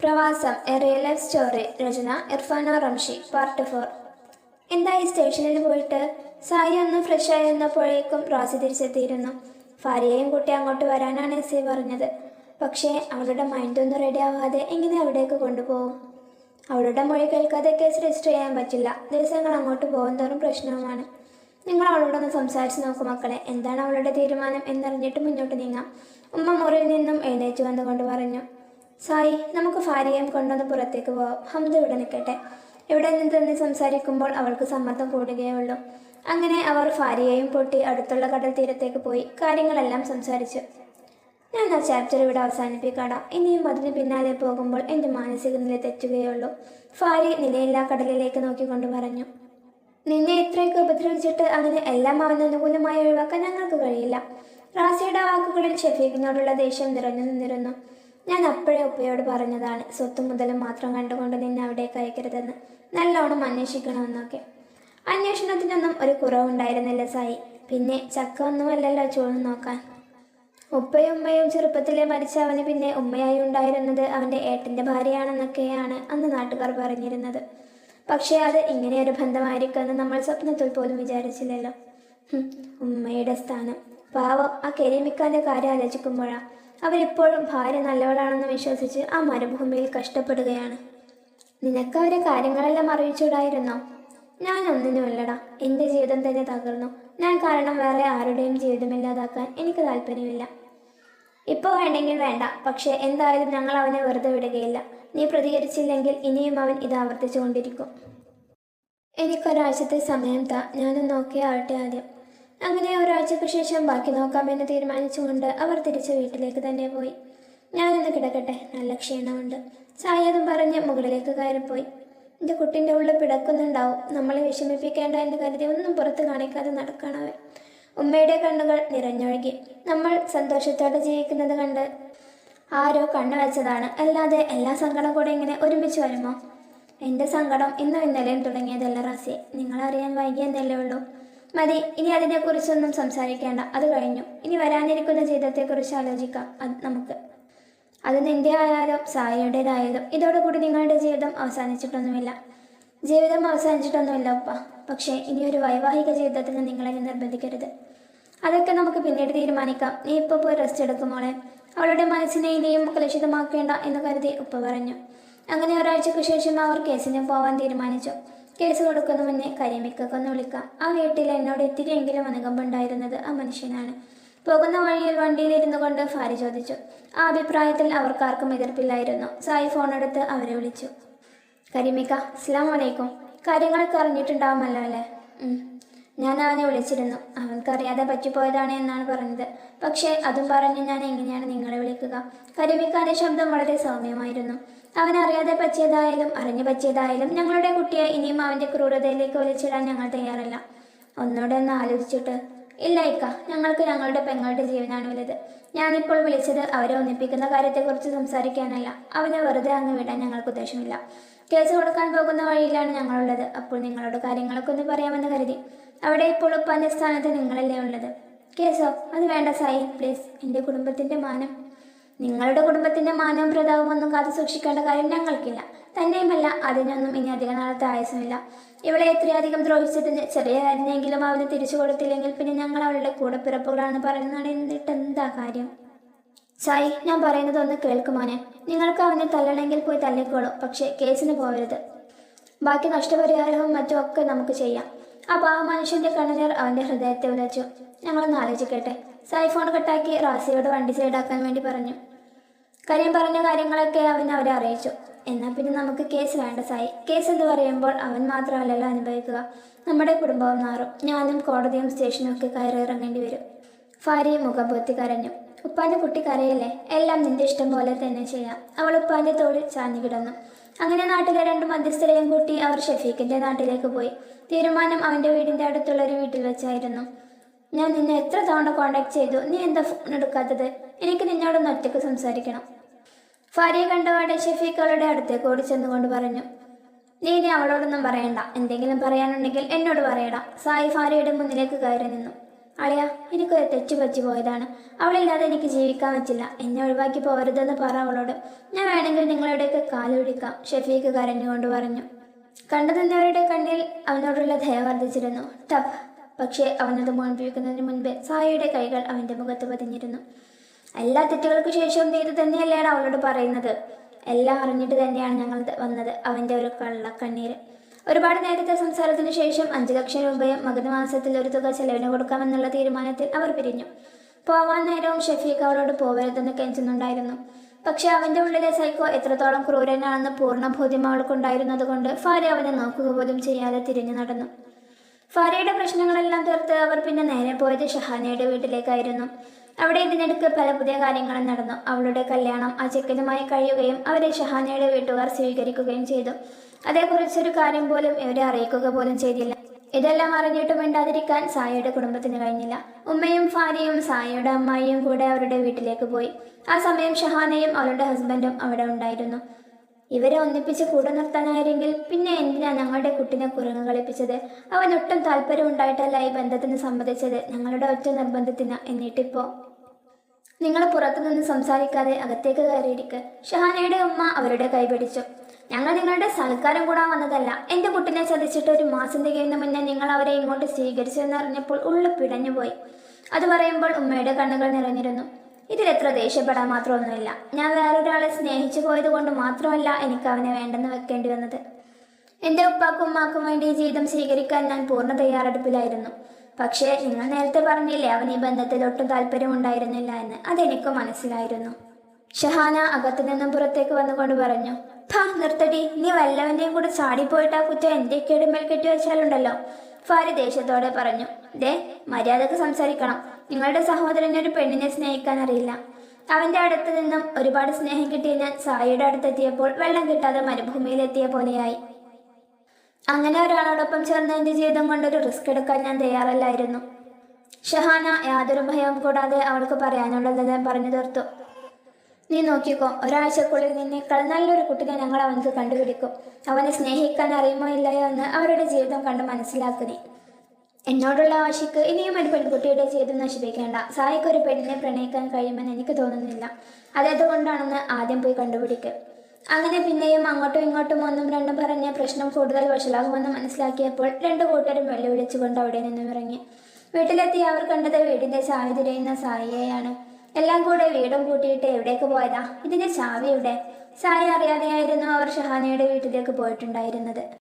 Pravasam a real life story Rachana Irfana Ramshi part four. എന്തായി സ്റ്റേഷനിൽ പോയിട്ട്? സായി ഒന്ന് ഫ്രഷ് ആയി വന്നപ്പോഴേക്കും റോസി തിരിച്ചെത്തിയിരുന്നു. ഭാര്യയെയും കുട്ടി അങ്ങോട്ട് വരാനാണ് എസ് പറഞ്ഞത്. പക്ഷേ അവളുടെ മൈൻഡ് ഒന്നും റെഡി ആവാതെ എങ്ങനെ അവിടേക്ക് കൊണ്ടുപോകും അവളുടെ മൊഴി കേൾക്കാതെ കേസ് രജിസ്റ്റർ ചെയ്യാൻ പറ്റില്ല. ദിവസങ്ങൾ അങ്ങോട്ട് പോകുന്നതോറും പ്രശ്നവുമാണ്. നിങ്ങൾ അവളോടൊന്ന് സംസാരിച്ച് നോക്കും മക്കളെ. എന്താണ് അവളുടെ തീരുമാനം എന്നറിഞ്ഞിട്ട് മുന്നോട്ട് നീങ്ങാം. ഉമ്മ മുറിയിൽ നിന്നും എഴുന്നേറ്റ് വന്നുകൊണ്ട് പറഞ്ഞു. സായി നമുക്ക് ഭാര്യയും കൊണ്ടൊന്ന് പുറത്തേക്ക് പോവാം. ഹംദ ഇവിടെ നിൽക്കട്ടെ. ഇവിടെ നിന്ന് തന്നെ സംസാരിക്കുമ്പോൾ അവൾക്ക് സമ്മർദ്ദം കൂടുകയേ ഉള്ളൂ അങ്ങനെ അവർ ഭാര്യയെയും പൊട്ടി അടുത്തുള്ള കടൽ തീരത്തേക്ക് പോയി കാര്യങ്ങളെല്ലാം സംസാരിച്ചു. ഞാൻ ആ ചാപ്റ്റർ ഇവിടെ അവസാനിപ്പിക്കാടാം? ഇനിയും അതിന് പിന്നാലെ പോകുമ്പോൾ എന്റെ മാനസിക നില തെറ്റുകയുള്ളൂ. ഫാരി നിലയില്ലാ കടലിലേക്ക് നോക്കിക്കൊണ്ട് പറഞ്ഞു. നിന്നെ ഇത്രയൊക്കെ ഉപദ്രവിച്ചിട്ട് അങ്ങനെ എല്ലാം അവന് അനുകൂലമായി ഒഴിവാക്കാൻ ഞങ്ങൾക്ക് കഴിയില്ല. റാസിയുടെ വാക്കുകളിൽ ഷെഫീഖിനോടുള്ള ദേഷ്യം നിറഞ്ഞു നിന്നിരുന്നു. ഞാൻ അപ്പോഴേ ഉപ്പയോട് പറഞ്ഞതാണ് സ്വത്തും മുതലും മാത്രം കണ്ടുകൊണ്ട് നിന്നെ അവിടേക്ക് അയക്കരുതെന്ന്. നല്ലോണം അന്വേഷിക്കണമെന്നൊക്കെ. അന്വേഷണത്തിനൊന്നും ഒരു കുറവുണ്ടായിരുന്നില്ല സായി. പിന്നെ ചക്ക ഒന്നുമല്ലല്ലോ ചൂഴ്ന്നു നോക്കാൻ. ഉപ്പയും ഉമ്മയും ചെറുപ്പത്തിലെ മരിച്ച അവന് പിന്നെ ഉമ്മയായി ഉണ്ടായിരുന്നത് അവന്റെ ഏട്ടന്റെ ഭാര്യയാണെന്നൊക്കെയാണ് അന്ന് നാട്ടുകാർ പറഞ്ഞിരുന്നത്. പക്ഷേ അത് ഇങ്ങനെയൊരു ബന്ധമായിരിക്കുമെന്ന് നമ്മൾ സ്വപ്നത്തിൽ പോലും വിചാരിച്ചില്ലല്ലോ. ഉമ്മയുടെ സ്ഥാനം. പാവം ആ കരിമിക്കാന്റെ കാര്യം ആലോചിക്കുമ്പോഴാ അവരിപ്പോഴും ഭാര്യ നല്ലവളാണെന്ന് വിശ്വസിച്ച് ആ മരുഭൂമിയിൽ കഷ്ടപ്പെടുകയാണ്. നിനക്ക് അവരെ കാര്യങ്ങളെല്ലാം അറിയിച്ചൂടായിരുന്നോ ഞാൻ ഒന്നിനുമല്ലടാ. എന്റെ ജീവിതം തന്നെ തകർന്നു. ഞാൻ കാരണം വേറെ ആരുടെയും ജീവിതമില്ലാതാക്കാൻ എനിക്ക് താല്പര്യമില്ല. ഇപ്പോൾ വേണ്ടെങ്കിൽ വേണ്ട. പക്ഷേ എന്തായാലും ഞങ്ങൾ അവനെ വെറുതെ വിടുകയില്ല. നീ പ്രതികരിച്ചില്ലെങ്കിൽ ഇനിയും അവൻ ഇത് ആവർത്തിച്ചുകൊണ്ടിരിക്കും. എനിക്കൊരാഴ്ചത്തെ സമയം താ. ഞാനൊന്ന് നോക്കിയാവട്ടെ ആദ്യം. അങ്ങനെ ഒരാഴ്ചയ്ക്ക് ശേഷം ബാക്കി നോക്കാമെന്ന് തീരുമാനിച്ചുകൊണ്ട് അവർ തിരിച്ച് വീട്ടിലേക്ക് തന്നെ പോയി. ഞാനൊന്ന് കിടക്കട്ടെ. നല്ല ക്ഷീണമുണ്ട്. ചായതും പറഞ്ഞ് മുകളിലേക്ക് കയറിപ്പോയി. എന്റെ കുട്ടിന്റെ ഉള്ളിൽ പിടക്കുന്നുണ്ടാവും. നമ്മളെ വിഷമിപ്പിക്കേണ്ട എന്ന് കരുതി ഒന്നും പുറത്ത് കാണിക്കാതെ നടക്കണവൻ ഉമ്മയുടെ കണ്ണുകൾ നിറഞ്ഞൊഴുകി. നമ്മൾ സന്തോഷത്തോടെ ജീവിക്കുന്നത് കണ്ട് ആരോ കണ്ണു വെച്ചതാണ്. അല്ലാതെ എല്ലാ സങ്കടം കൂടെ ഇങ്ങനെ ഒരുമിച്ച് വരുമോ? എന്റെ സങ്കടം ഇന്നും ഇന്നലെയും തുടങ്ങിയതല്ല റാസി നിങ്ങളറിയാൻ വൈകിയെന്നല്ലേ ഉള്ളൂ. മതി. ഇനി അതിനെക്കുറിച്ചൊന്നും സംസാരിക്കേണ്ട. അത് കഴിഞ്ഞു. ഇനി വരാനിരിക്കുന്ന ജീവിതത്തെക്കുറിച്ച് ആലോചിക്കാം. അത് നമുക്ക്. അത് നിന്റെ ആയാലും സായിയുടേതായാലും. ഇതോടുകൂടി നിങ്ങളുടെ ജീവിതം അവസാനിച്ചിട്ടൊന്നുമില്ല. ജീവിതം അവസാനിച്ചിട്ടൊന്നുമില്ല ഉപ്പ. പക്ഷേ ഇനി ഒരു വൈവാഹിക ജീവിതത്തിന് നിങ്ങളെ നിർബന്ധിക്കരുത്. അതൊക്കെ നമുക്ക് പിന്നീട് തീരുമാനിക്കാം. നീ ഇപ്പോൾ പോയി റെസ്റ്റ് എടുക്കും മോളെ. അവളുടെ മനസ്സിനെ ഇനിയും കലുഷിതമാക്കേണ്ട എന്ന് കരുതി ഉപ്പ പറഞ്ഞു. അങ്ങനെ ഒരാഴ്ചയ്ക്ക് ശേഷം അവർ കേസിന് പോവാൻ തീരുമാനിച്ചു. കേസ് കൊടുക്കുന്ന മുന്നേ കരിമിക്കൊന്ന് വിളിക്കാം. ആ വീട്ടിൽ എന്നോട് ഇത്തിരിയെങ്കിലും അനുകമ്പുണ്ടായിരുന്നത് ആ മനുഷ്യനാണ്. പോകുന്ന വഴിയിൽ വണ്ടിയിലിരുന്നു കൊണ്ട് ഫാരി ചോദിച്ചു ആ അഭിപ്രായത്തിൽ അവർക്കാർക്കും എതിർപ്പില്ലായിരുന്നു. സായി ഫോൺ എടുത്ത് അവരെ വിളിച്ചു. കരിമിക്ക അസ്ലാം വലൈക്കും കാര്യങ്ങളൊക്കെ അറിഞ്ഞിട്ടുണ്ടാവുമല്ലോ അല്ലേ? ഞാൻ അവനെ വിളിച്ചിരുന്നു. അവൻക്കറിയാതെ പറ്റിപ്പോയതാണ് എന്നാണ് പറഞ്ഞത്. പക്ഷേ അതും പറഞ്ഞ് ഞാൻ എങ്ങനെയാണ് നിങ്ങളെ വിളിക്കുക? കരിമിക്കാന്റെ ശബ്ദം വളരെ സൗമ്യമായിരുന്നു. അവനറിയാതെ പറ്റിയതായാലും അറിഞ്ഞു പറ്റിയതായാലും ഞങ്ങളുടെ കുട്ടിയെ ഇനിയും അവന്റെ ക്രൂരതയിലേക്ക് വലിച്ചിടാൻ ഞങ്ങൾ തയ്യാറല്ല. ഒന്നുകൂടെ ഒന്ന് ആലോചിച്ചിട്ട് ഇല്ല ഇക്ക ഞങ്ങൾക്ക് ഞങ്ങളുടെ പെങ്ങളുടെ ജീവനാണ് വലുത് ഞാനിപ്പോൾ വിളിച്ചത് അവരെ ഒന്നിപ്പിക്കുന്ന കാര്യത്തെക്കുറിച്ച് സംസാരിക്കാനല്ല. അവനെ വെറുതെ അങ്ങ് വിടാൻ ഞങ്ങൾക്ക് ഉദ്ദേശമില്ല. കേസ് കൊടുക്കാൻ പോകുന്ന വഴിയിലാണ് ഞങ്ങളുള്ളത്. അപ്പോൾ നിങ്ങളോട് കാര്യങ്ങളൊക്കെ ഒന്ന് പറയാമെന്ന് കരുതി. അവിടെ ഇപ്പോൾ ഉപ്പാന്റെ സ്ഥാനത്ത് നിങ്ങളല്ലേ ഉള്ളത്? കേസോ? അത് വേണ്ട സായി പ്ലീസ്. എന്റെ കുടുംബത്തിന്റെ മാനം നിങ്ങളുടെ കുടുംബത്തിന്റെ മാനവും പ്രതാപവും ഒന്നും കാത്തു സൂക്ഷിക്കേണ്ട കാര്യം ഞങ്ങൾക്കില്ല. തന്നെയുമല്ല അതിനൊന്നും ഇനി അധിക നാളത്തെ ആയുസമില്ല ഇവളെ എത്രയധികം ദ്രോഹിച്ചതിന് ചെറിയ കാര്യമെങ്കിലും അവന് തിരിച്ചു കൊടുത്തില്ലെങ്കിൽ പിന്നെ ഞങ്ങൾ അവളുടെ കൂടെ പിറപ്പുകളാണ് പറയുന്നതാണ് എന്നിട്ട് എന്താ കാര്യം? സായി ഞാൻ പറയുന്നത് ഒന്ന് കേൾക്കുമോനെ നിങ്ങൾക്ക് അവനെ തല്ലണമെങ്കിൽ പോയി തല്ലിക്കോളൂ പക്ഷേ കേസിന് പോകരുത് ബാക്കി നഷ്ടപരിഹാരവും മറ്റും ഒക്കെ നമുക്ക് ചെയ്യാം. ആ പാവ മനുഷ്യന്റെ കണ്ണുനീർ അവന്റെ ഹൃദയത്തെ ഉലച്ചു. ഞങ്ങളൊന്ന് ആലോചിക്കട്ടെ. സായി ഫോൺ കട്ടാക്കി റാസിയോട് വണ്ടി സൈഡാക്കാൻ വേണ്ടി പറഞ്ഞു. കരീം പറഞ്ഞ കാര്യങ്ങളൊക്കെ അവൻ അവരെ അറിയിച്ചു. എന്നാൽ പിന്നെ നമുക്ക് കേസ് വേണ്ട സായി. കേസ് എന്ന് പറയുമ്പോൾ അവൻ മാത്രമല്ലല്ലോ അനുഭവിക്കുക. നമ്മുടെ കുടുംബവും മാറും. ഞാനും കോടതിയും സ്റ്റേഷനും ഒക്കെ കയറി ഇറങ്ങേണ്ടി വരും. ഫാരി മുഖം പൊത്തി കരഞ്ഞു ഉപ്പാന്റെ കുട്ടി കരയല്ലേ? എല്ലാം നിന്റെ ഇഷ്ടം പോലെ തന്നെ ചെയ്യാം. അവൾ ഉപ്പാന്റെ തോളിൽ ചാഞ്ഞു കിടന്നു. അങ്ങനെ നാട്ടിലെ രണ്ട് മധ്യസ്ഥരെയും കൂട്ടി അവർ ഷഫീഖിന്റെ നാട്ടിലേക്ക് പോയി. തീരുമാനം അവന്റെ വീടിന്റെ അടുത്തുള്ള ഒരു വീട്ടിൽ വെച്ചായിരുന്നു. ഞാൻ നിന്നെ എത്ര തവണ കോണ്ടാക്ട് ചെയ്തു? നീ എന്താ ഫോൺ എടുക്കാത്തത്? എനിക്ക് നിന്നോടൊന്ന് ഒറ്റയ്ക്ക് സംസാരിക്കണം. ഫാരിയെ കണ്ടപാടെ ഷഫീഖ് അടുത്തേക്ക് ഓടി ചെന്നുകൊണ്ട് പറഞ്ഞു നീ ഇനി അവളോടൊന്നും പറയണ്ട. എന്തെങ്കിലും പറയാനുണ്ടെങ്കിൽ എന്നോട് പറയടാ. സായി ഫാരിയുടെ മുന്നിലേക്ക് കയറി നിന്നു. അളിയ എനിക്കൊരു തെറ്റു പറ്റി പോയതാണ്. അവളില്ലാതെ എനിക്ക് ജീവിക്കാൻ പറ്റില്ല. എന്നെ ഒഴിവാക്കി പോകരുതെന്ന് പറ അവളോട്. ഞാൻ വേണമെങ്കിൽ നിങ്ങളുടെയൊക്കെ കാലൊഴിക്കാം ഷെഫീക്ക് കരഞ്ഞുകൊണ്ട് പറഞ്ഞു. കണ്ടു നിന്നവരുടെ കണ്ണിൽ അവനോടുള്ള ദയ വർദ്ധിച്ചിരുന്നു. ടഫ് പക്ഷേ അവനത് മോൻപിക്കുന്നതിന് മുൻപേ സായയുടെ കൈകൾ അവന്റെ മുഖത്ത് പതിഞ്ഞിരുന്നു. എല്ലാ തെറ്റുകൾക്ക് ശേഷവും നീ ഇത് തന്നെയല്ലേണ് അവളോട് പറയുന്നത്? എല്ലാം അറിഞ്ഞിട്ട് തന്നെയാണ് ഞങ്ങൾ വന്നത് അവന്റെ ഒരു കള്ളക്കണ്ണീര്. ഒരുപാട് നേരത്തെ സംസാരത്തിന് ശേഷം അഞ്ചു ലക്ഷം രൂപയും മകന് മാസത്തിൽ ഒരു തുക ചെലവിന് കൊടുക്കാമെന്നുള്ള തീരുമാനത്തിൽ അവർ പിരിഞ്ഞു. പോവാൻ നേരവും ഷഫീഖ് അവളോട് പോവരുതെന്ന് കെഞ്ചുന്നുണ്ടായിരുന്നു. പക്ഷേ അവന്റെ ഉള്ളിലെ സൈക്കോ എത്രത്തോളം ക്രൂരനാണെന്ന് പൂർണ ബോധ്യം ഫാരി അവനെ നോക്കുക പോലും ചെയ്യാതെ തിരിഞ്ഞു നടന്നു. ഫാരിയുടെ പ്രശ്നങ്ങളെല്ലാം തീർത്ത് അവർ പിന്നെ നേരെ പോയത് ഷഹാനയുടെ വീട്ടിലേക്കായിരുന്നു. അവിടെ ഇതിനിടയ്ക്ക് പല പുതിയ കാര്യങ്ങളും നടന്നു. അവളുടെ കല്യാണം ആ ചെക്കനുമായി കഴിയുകയും അവരെ ഷഹാനയുടെ വീട്ടുകാർ സ്വീകരിക്കുകയും ചെയ്തു. അതേക്കുറിച്ചൊരു കാര്യം പോലും ഇവരെ അറിയിക്കുക പോലും ചെയ്തില്ല. ഇതെല്ലാം അറിഞ്ഞിട്ടും മിണ്ടാതിരിക്കാൻ സായയുടെ കുടുംബത്തിന് കഴിഞ്ഞില്ല. ഉമ്മയും ഫാരിയും സായയുടെ അമ്മായിയും കൂടെ അവരുടെ വീട്ടിലേക്ക് പോയി. ആ സമയം ഷഹാനയും അവളുടെ ഹസ്ബൻഡും അവിടെ ഉണ്ടായിരുന്നു. ഇവരെ ഒന്നിപ്പിച്ച് കൂടെ നിർത്താനായിരുന്നെങ്കിൽ പിന്നെ എന്തിനാ ഞങ്ങളുടെ കുട്ടിനെ കുരങ്ങ് കളിപ്പിച്ചത്? അവൻ ഒട്ടും താല്പര്യം ഉണ്ടായിട്ടല്ല ഈ ബന്ധത്തിന് സമ്മതിച്ചത് ഞങ്ങളുടെ ഒറ്റ നിർബന്ധത്തിന്. എന്നിട്ടിപ്പോ നിങ്ങൾ പുറത്തുനിന്ന് സംസാരിക്കാതെ അകത്തേക്ക് കയറിയിരിക്ക. ഷഹാനയുടെ ഉമ്മ അവരുടെ കൈപിടിച്ചു ഞങ്ങൾ നിങ്ങളുടെ സൽക്കാരം കൂടാൻ വന്നതല്ല. എന്റെ കുട്ടിനെ ചതിച്ചിട്ട് ഒരു മാസം തികയുന്ന മുന്നേ നിങ്ങൾ അവരെ ഇങ്ങോട്ട് സ്വീകരിച്ചു എന്നറിഞ്ഞപ്പോൾ ഉള്ളു പിടഞ്ഞുപോയി. അത് പറയുമ്പോൾ ഉമ്മയുടെ കണ്ണുകൾ നിറഞ്ഞിരുന്നു. ഇതിലെത്ര ദേഷ്യപ്പെടാൻ മാത്രമൊന്നുമില്ല. ഞാൻ വേറൊരാളെ സ്നേഹിച്ചു പോയത് കൊണ്ട് മാത്രമല്ല എനിക്ക് അവനെ വേണ്ടെന്ന് വെക്കേണ്ടി വന്നത്. എന്റെ ഉപ്പാക്കും ഉമ്മാക്കും വേണ്ടി ജീവിതം സ്വീകരിക്കാൻ ഞാൻ പൂർണ തയ്യാറെടുപ്പിലായിരുന്നു. പക്ഷേ നിങ്ങൾ നേരത്തെ പറഞ്ഞില്ലേ അവൻ ഈ ബന്ധത്തിൽ ഒട്ടും താല്പര്യം ഉണ്ടായിരുന്നില്ല എന്ന്? അതെനിക്ക് മനസ്സിലായിരുന്നു. ഷഹാന അകത്തു നിന്നും പുറത്തേക്ക് വന്നുകൊണ്ട് പറഞ്ഞു ഫാ നിർത്തടി. നീ വല്ലവന്റെയും കൂടെ ചാടിപ്പോയിട്ട് ആ കുറ്റം എന്റെ കേടുമേൽ കെട്ടിവെച്ചാലുണ്ടല്ലോ. ഫാരി ദേഷ്യത്തോടെ പറഞ്ഞു ദേ മര്യാദയ്ക്ക് സംസാരിക്കണം. നിങ്ങളുടെ സഹോദരന് ഒരു പെണ്ണിനെ സ്നേഹിക്കാൻ അറിയില്ല. അവന്റെ അടുത്ത് നിന്നും ഒരുപാട് സ്നേഹം കിട്ടിയ ഞാൻ സായിയുടെ അടുത്തെത്തിയപ്പോൾ വെള്ളം കിട്ടാതെ മരുഭൂമിയിലെത്തിയ പോലെയായി. അങ്ങനെ ഒരാളോടൊപ്പം ചേർന്ന് എന്റെ ജീവിതം കൊണ്ടൊരു റിസ്ക് എടുക്കാൻ ഞാൻ തയ്യാറല്ലായിരുന്നു. ഷഹാന യാതൊരു ഭയവും കൂടാതെ അവൾക്ക് പറയാനുള്ളതെല്ലാം പറഞ്ഞു തീർത്തു. നീ നോക്കിക്കോ ഒരാഴ്ചക്കുള്ളിൽ നിന്നേക്കാൾ നല്ലൊരു കുട്ടിനെ ഞങ്ങൾ അവനക്ക് കണ്ടുപിടിക്കും. അവനെ സ്നേഹിക്കാൻ അറിയുമോ ഇല്ലയോ എന്ന് അവരുടെ ജീവിതം കണ്ട് മനസ്സിലാക്കുന്നേ. എന്നോടുള്ള ആശയ്ക്ക് ഇനിയും ഒരു പെൺകുട്ടിയുടെ ജീവിതം നശിപ്പിക്കേണ്ട. സായിക്ക് ഒരു പെണ്ണിനെ പ്രണയിക്കാൻ കഴിയുമെന്ന് എനിക്ക് തോന്നുന്നില്ല. അതേതുകൊണ്ടാണെന്ന് ആദ്യം പോയി കണ്ടുപിടിക്കുക അങ്ങനെ പിന്നെയും അങ്ങോട്ടും ഇങ്ങോട്ടും ഒന്നും രണ്ടും പറഞ്ഞ് പ്രശ്നം കൂടുതൽ വഷളാകുമെന്ന് മനസ്സിലാക്കിയപ്പോൾ രണ്ടു കൂട്ടരും വെല്ലുവിളിച്ചുകൊണ്ട് അവിടെ നിന്നും ഇറങ്ങി. വീട്ടിലെത്തി അവർ കണ്ടത് വീടിന്റെ ചാവി തിരയുന്ന സായിയെയാണ്. എല്ലാം കൂടെ വീടും കൂട്ടിയിട്ട് എവിടേക്ക് പോയതാ? ഇതിന്റെ ചാവി എവിടെ? സായി അറിയാതെയായിരുന്നു അവർ ഷഹാനയുടെ വീട്ടിലേക്ക് പോയിട്ടുണ്ടായിരുന്നത്.